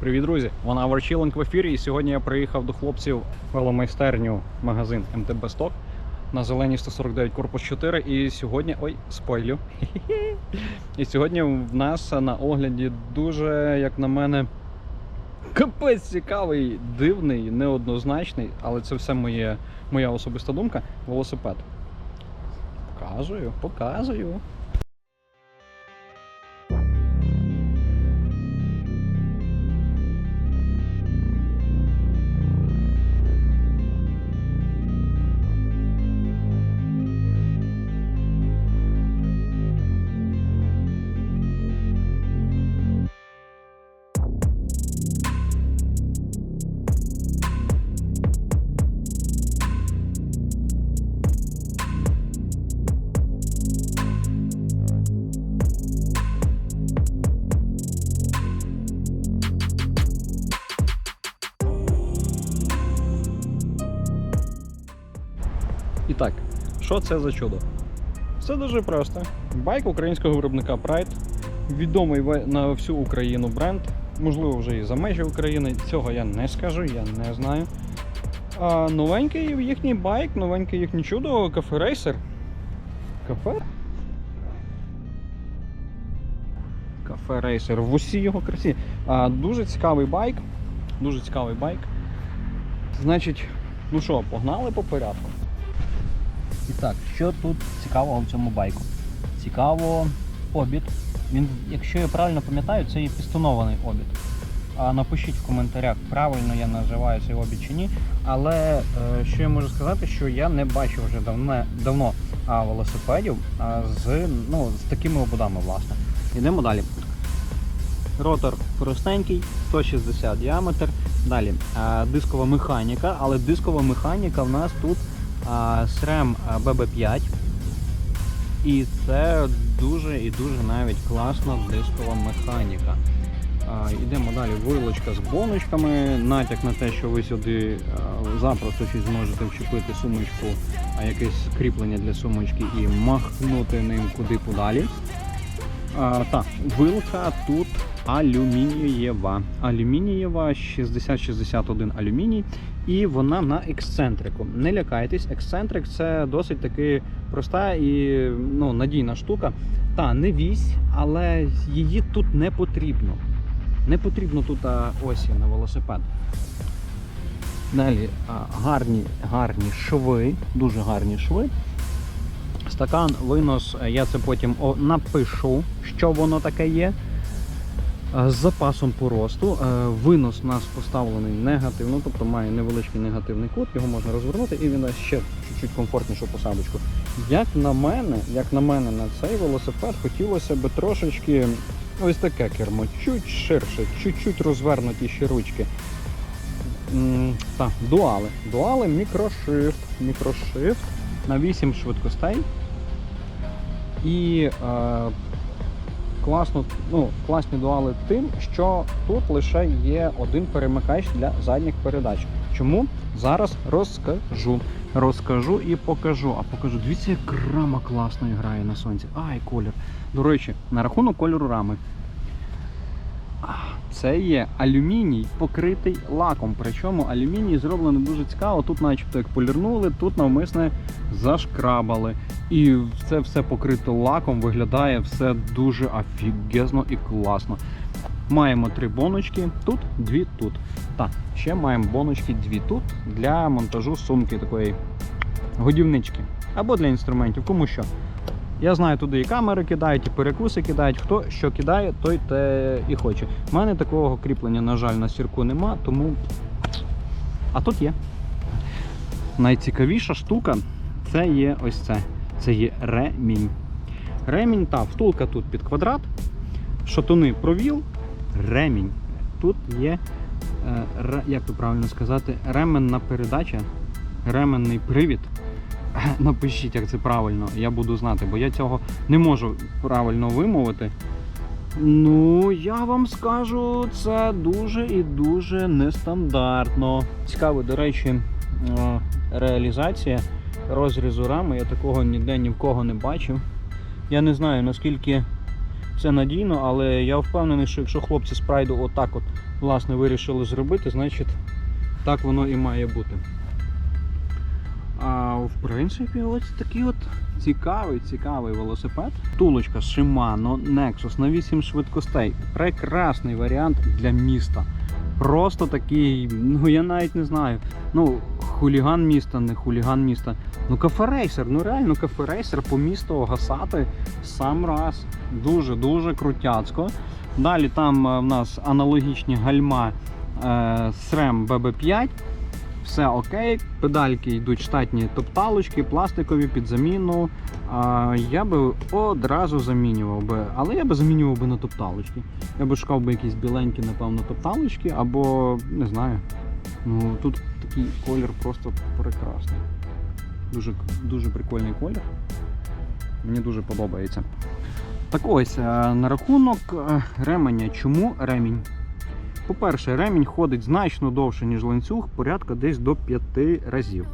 Привіт, друзі! Вона Варчіленк в ефірі. І сьогодні я приїхав до хлопців веломайстерню магазин МТБ Сток на зеленій 149 корпус 4. І сьогодні. Ой, спойлю. І сьогодні в нас на огляді дуже, як на мене, капець цікавий, дивний, неоднозначний, але це все моє, моя особиста думка. Велосипед. Показую, показую. Що це за чудо? Все дуже просто. Байк українського виробника Pride, відомий на всю Україну бренд, можливо, вже і за межі України. Цього я не скажу, я не знаю. А новенький їхній байк, новеньке їхнє чудо, кафе Рейсер. Кафе? Кафе Рейсер в усій його красі. А, дуже цікавий байк. Дуже цікавий байк. Значить, ну що, погнали по порядку. І так, що тут цікавого в цьому байку? Цікаво обід. Він, якщо я правильно пам'ятаю, це є пістонований обід. А напишіть в коментарях, правильно я називаю цей обід чи ні. Але е, що я можу сказати, що я не бачив вже давно, давно а, велосипедів а, з, ну, з такими ободами, власне. Йдемо далі. Ротор простенький, 160 діаметр. Далі а, дискова механіка, але дискова механіка в нас тут SRAM BB5. І це дуже і дуже навіть класна дискова механіка. Йдемо далі, вилочка з боночками, натяк на те, що ви сюди запросто щось зможете вчепити сумочку, а якесь кріплення для сумочки і махнути ним куди подалі. А, так, вилка тут алюмінієва. Алюмінієва 6061 алюміній. І вона на ексцентрику. Не лякайтесь, ексцентрик це досить таки проста і ну, надійна штука. Та не вісь, але її тут не потрібно. Не потрібно тут осі на велосипед. Далі гарні, гарні шви, дуже гарні шви. Стакан, винос, я це потім напишу, що воно таке є. Е, З запасом по росту. Е, Винос у нас поставлений негативно, тобто має невеличкий негативний кут, його можна розвернути і він ще чуть-чуть комфортнішу посадочку. Як на мене, як на мене, на цей велосипед хотілося б трошечки ось таке кермо, чуть ширше, чуть-чуть розвернутіші ручки. Так, дуали. Дуали мікрошифт. Мікрошифт на 8 швидкостей. І е, класно, ну, класні дуали тим, що тут лише є один перемикач для задніх передач. Чому? Зараз розкажу. Розкажу і покажу. А покажу. Дивіться, як рама класно грає на сонці. Ай, колір. До речі, на рахунок кольору рами. А, Це є алюміній, покритий лаком. Причому алюміній зроблений дуже цікаво. Тут, начебто, як полірнули, тут навмисне зашкрабали. І це все покрито лаком, виглядає все дуже офігезно і класно. Маємо три боночки тут, дві тут. Так, ще маємо боночки дві тут для монтажу сумки такої годівнички. Або для інструментів, кому що. Я знаю, туди і камери кидають, і перекуси кидають. Хто що кидає, той те і хоче. У мене такого кріплення, на жаль, на сірку нема, тому. А тут є. Найцікавіша штука це є ось це. Це є ремінь. Ремінь, та, втулка тут під квадрат, шатуни провіл, ремінь. Тут є, е, як то правильно сказати, ременна передача, ременний привід. Напишіть, як це правильно, я буду знати, бо я цього не можу правильно вимовити. Ну, я вам скажу, це дуже і дуже нестандартно. Цікаво, до речі, е, реалізація розрізу рами. Я такого ніде ні в кого не бачив. Я не знаю наскільки це надійно, але я впевнений, що якщо хлопці з прайду отак от власне вирішили зробити, значить так воно і має бути. А в принципі, ось такий от цікавий, цікавий велосипед. Тулочка Shimano Nexus на 8 швидкостей. Прекрасний варіант для міста. Просто такий, ну я навіть не знаю. Ну, хуліган міста, не хуліган міста. Ну, кафе-рейсер, ну реально кафе-рейсер по місту гасати сам раз. Дуже-дуже крутяцько. Далі там е, в нас аналогічні гальма е, SRAM BB5. Все окей, педальки йдуть штатні топталочки, пластикові під заміну. А, я би одразу замінював би, але я би замінював би на топталочки. Я би шукав би якісь біленькі, напевно, топталочки, або не знаю. Ну тут такий колір просто прекрасний. Дуже, дуже прикольний колір. Мені дуже подобається. Так ось, е, на рахунок е, ременя. Чому ремінь? По-перше, ремінь ходить значно довше, ніж ланцюг, порядка десь до 5 разів.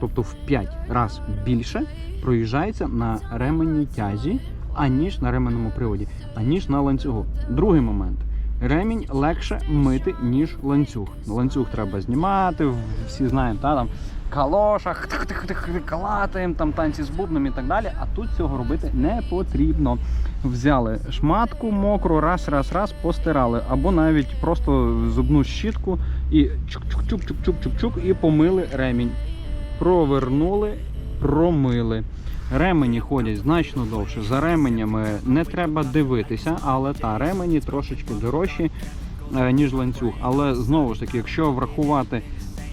Тобто в 5 разів більше проїжджається на ременній тязі, аніж на ременному приводі, аніж на ланцюгу. Другий момент. Ремінь легше мити, ніж ланцюг. Ланцюг треба знімати, всі знають, та, там тих-тих-тих, калатаєм, там танці з бубном і так далі. А тут цього робити не потрібно. Взяли шматку мокру, раз, раз, раз, постирали, або навіть просто зубну щітку і чук-чук-чук-чук-чук-чук і помили ремінь. Провернули, промили. Ремені ходять значно довше. За ременями не треба дивитися, але та ремені трошечки дорожчі, е, ніж ланцюг. Але знову ж таки, якщо врахувати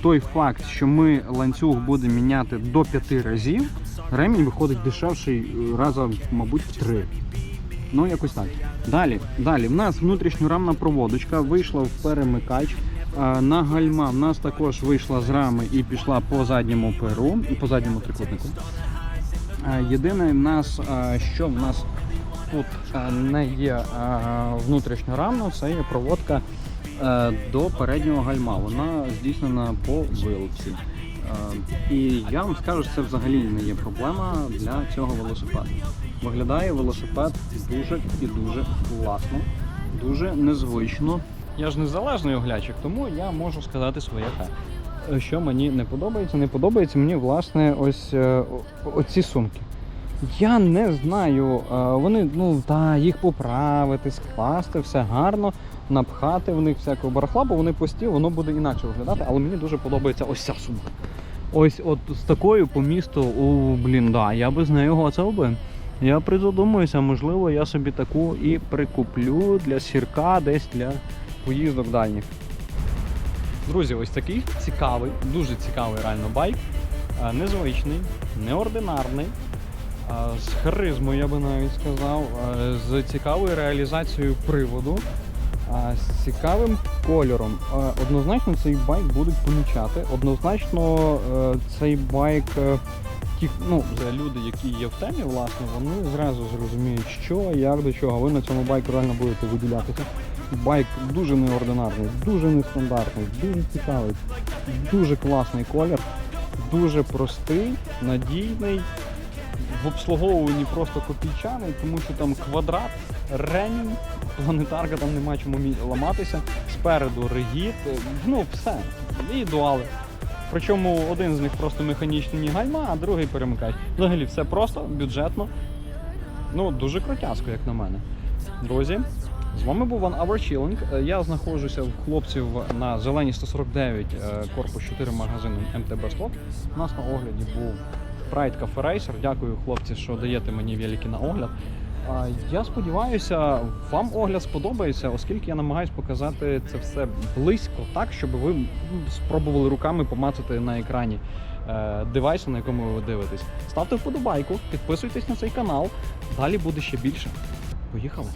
той факт, що ми ланцюг будемо міняти до 5 разів, ремінь виходить дешевший е, раза, мабуть, в 3. Ну, якось так. Далі, далі. В нас внутрішньорамна проводочка вийшла в перемикач. Е, На гальма в нас також вийшла з рами і пішла по задньому перу, по задньому трикутнику. Е, Єдине в нас, е, що в нас тут е, не є е, внутрішньорамно, це є проводка до переднього гальма. Вона здійснена по вилці. І я вам скажу, що це взагалі не є проблема для цього велосипеду. Виглядає велосипед дуже і дуже класно, дуже незвично. Я ж незалежний оглядчик, тому я можу сказати своє те. Що мені не подобається, не подобається мені власне ось е, оці сумки. Я не знаю, е, вони ну та їх поправити, скласти, все гарно, напхати в них всякого барахла, бо вони пусті, воно буде інакше виглядати, але мені дуже подобається ось ця сумка. Ось от з такою по місту, у блін, да, я би з нею гоцав би. Я призадумуюся, можливо, я собі таку і прикуплю для сірка, десь для поїздок дальніх. Друзі, ось такий цікавий, дуже цікавий реально байк. Е, Незвичний, неординарний, е, з харизмою, я би навіть сказав, е, з цікавою реалізацією приводу, з цікавим кольором. Однозначно цей байк будуть помічати. Однозначно цей байк. Ті, ну, люди, які є в темі, власне, вони зразу зрозуміють, що, як до чого. Ви на цьому байку реально будете виділятися. Байк дуже неординарний, дуже нестандартний, дуже цікавий, дуже класний колір, дуже простий, надійний, в обслуговуванні просто копійчаний, тому що там квадрат, ремінь, планетарка там нема чому ламатися. Спереду регіт, е, ну все, і дуали. Причому один з них просто механічні гальма, а другий перемикач. Взагалі все просто, бюджетно. Ну, дуже крутяско, як на мене. Друзі, з вами був One Hour. Е, Я знаходжуся в хлопців на зеленій 149, е, корпус 4 магазину МТБ Stock. У нас на огляді був Pride Cafe Racer. Дякую, хлопці, що даєте мені великі на огляд. Я сподіваюся, вам огляд сподобається, оскільки я намагаюся показати це все близько, так, щоб ви спробували руками помацати на екрані е, девайсу, на якому ви дивитесь. Ставте вподобайку, підписуйтесь на цей канал. Далі буде ще більше. Поїхали!